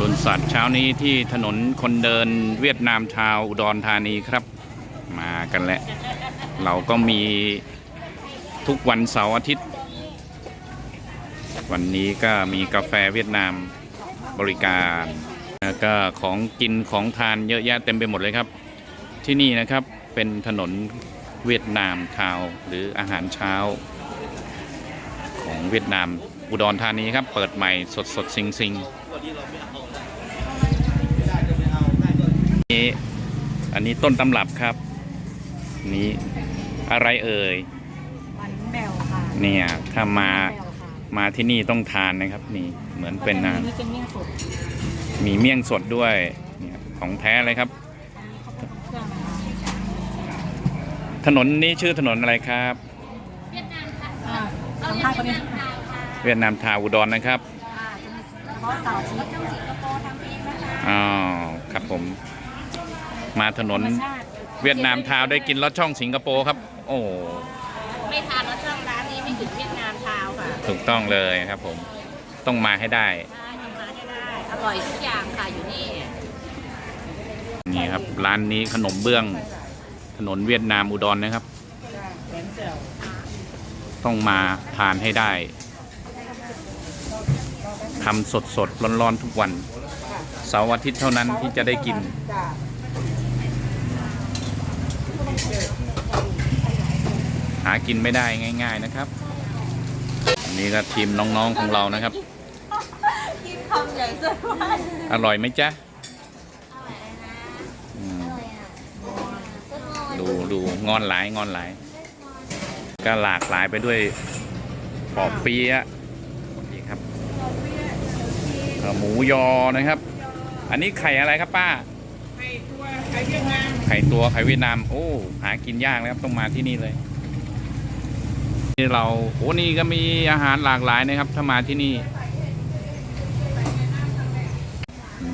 รุณสัตว์เช้านี้ที่ถนนคนเดินเวียดนามชาวอุดรธานีครับ มากันแล้วเราก็มีทุกวันเสาร์อาทิตย์ วันนี้ก็มีกาแฟเวียดนามบริการแล้วก็ของกินของทานเยอะแยะเต็มไปหมดเลยครับ ที่นี่นะครับเป็นถนนเวียดนามทาวหรืออาหารเช้า ของเวียดนามอุดรธานีครับ เปิดใหม่สดสดๆซิงซิง นี่อันนี้ต้นตำรับครับ นี้อะไรเอ่ยวันแบวค่ะเนี่ยถ้ามาแบวค่ะมาที่นี่ต้องทานนะครับ นี่เหมือนเป็นอะอันี่เป็นเมี่ยงสดมีเมี่ยงสดด้วยเนี่ยของแท้เลยครับอันนี้เขาเป็นเครื่องนะคะถนนนี้ชื่อถนนอะไรครับ อ่าสัมภาษณ์คนนี้เวียดนามทาวน์อุดรนะครับอ่าจะมีเฉพาะเสาร์อาทิตย์สิงคโปร์ทำเองนะคะอ๋อครับผม มาถนนธรรมชาติเวียดนามทาวน์ได้กินลอดช่องสิงคโปร์ครับ โอ้ไม่ทานรสช่องร้านนี้ไม่ถึงเวียดนามทาวน์ค่ะถูกต้องเลยครับผมต้องมาให้ได้ใช่ทำมาให้ได้อร่อยทุกอย่างค่ะอยู่นี่นี่ครับร้านนี้ขนมเบื้องถนนเวียดนามอุดรนะครับ ต้องมาทานให้ได้ทำสดสดร้อนร้อนๆทุกวันเสาร์อาทิตย์เท่านั้นที่จะได้กิน หากินไม่ได้ง่าย ๆนะครับ อันนี้ก็ทีมน้องๆของเรานะครับ กินคำใหญ่สุดว่าอร่อยไหมจ๊ะอืมดูดูงอนหลายงอนหลาย ก็หลากหลายไปด้วยปอบเปี๊ยะนี่ครับเอ่อหมูยอนะครับ อันนี้ไข่อะไรครับป้าไข่ตัวไข่เวียดนาม ไข่ตัวไข่เวียดนาม โอ้ หากินยากนะครับ ต้องมาที่นี่เลยนี่เราโอ้นี่ก็มีอาหารหลากหลายนะครับ ถ้ามาที่นี่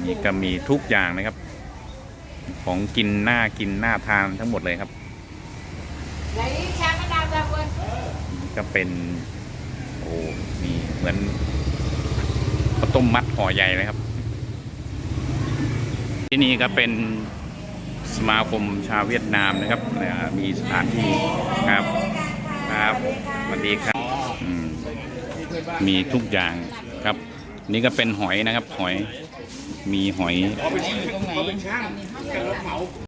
นี่ก็มีทุกอย่างนะครับ ของกินน่ากินน่าทานทั้งหมดเลยครับไหนชามะนาวจะเวิร์นนี่ก็เป็นโอ้นี่เหมือนข้าวต้มมัดห่อใหญ่เลยครับ ที่นี่ก็เป็น สมาคมชาวเวียดนามนะครับมีสถานที่ครับครับสวัสดีครับมีทุกอย่างครับ นี่ก็เป็นหอยนะครับหอยมีหอย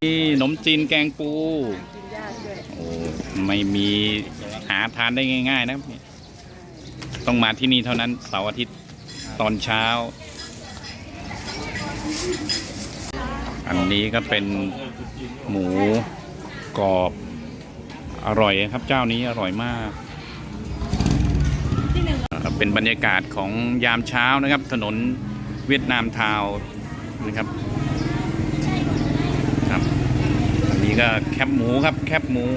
นี่ขนมจีนแกงปูโอ้ไม่มีหาทานได้ง่าย ๆ นะครับต้องมาที่นี่เท่านั้นเสาร์อาทิตย์ตอนเช้า อันนี้ก็เป็น หมูกรอบอร่อยครับเจ้านี้อร่อยมากอ่าเป็นบรรยากาศของยามเช้านะครับ ถนนเวียดนามทาวน์นะครับครับอันนี้ก็แคบหมูครับแคบหมู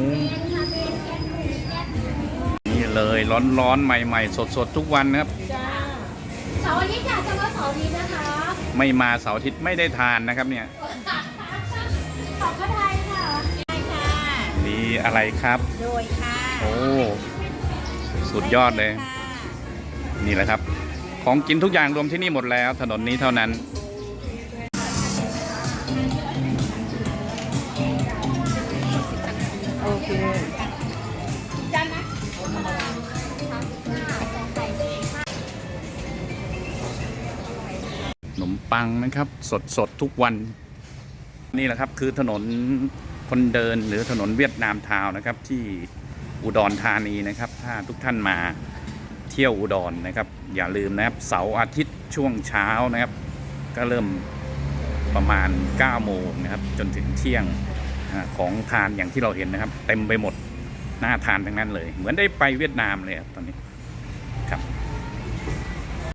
นี่เลยร้อนๆใหม่ๆ สดๆ ทุกวันนะครับจ้าเสาร์อาทิตย์ค่ะจะมาเสาร์อาทิตย์นะคะ ไม่มาเสาร์อาทิตย์ไม่ได้ทานนะครับเนี่ย อะไรครับ โดยค่ะโอ้สุดยอดเลยค่ะนี่แหละครับ ของกินทุกอย่างรวมที่นี่หมดแล้ว ถนนนี้เท่านั้น โอเคจานนะขนมปังนะครับ สดสดๆทุกวัน นี่แหละครับคือถนน คนเดินหรือถนนเวียดนามทาวนะครับ ที่อุดรธานีนะครับ ถ้าทุกท่านมาเที่ยวอุดรนะครับ อย่าลืมนะครับเสาร์อาทิตย์ช่วงเช้านะครับ ก็เริ่มประมาณ 9 โมงนะครับ จนถึงเที่ยงของทานอย่างที่เราเห็นนะครับ เต็มไปหมดหน่าทานทั้งนั้นเลย เหมือนได้ไปเวียดนามเลยครับตอนนี้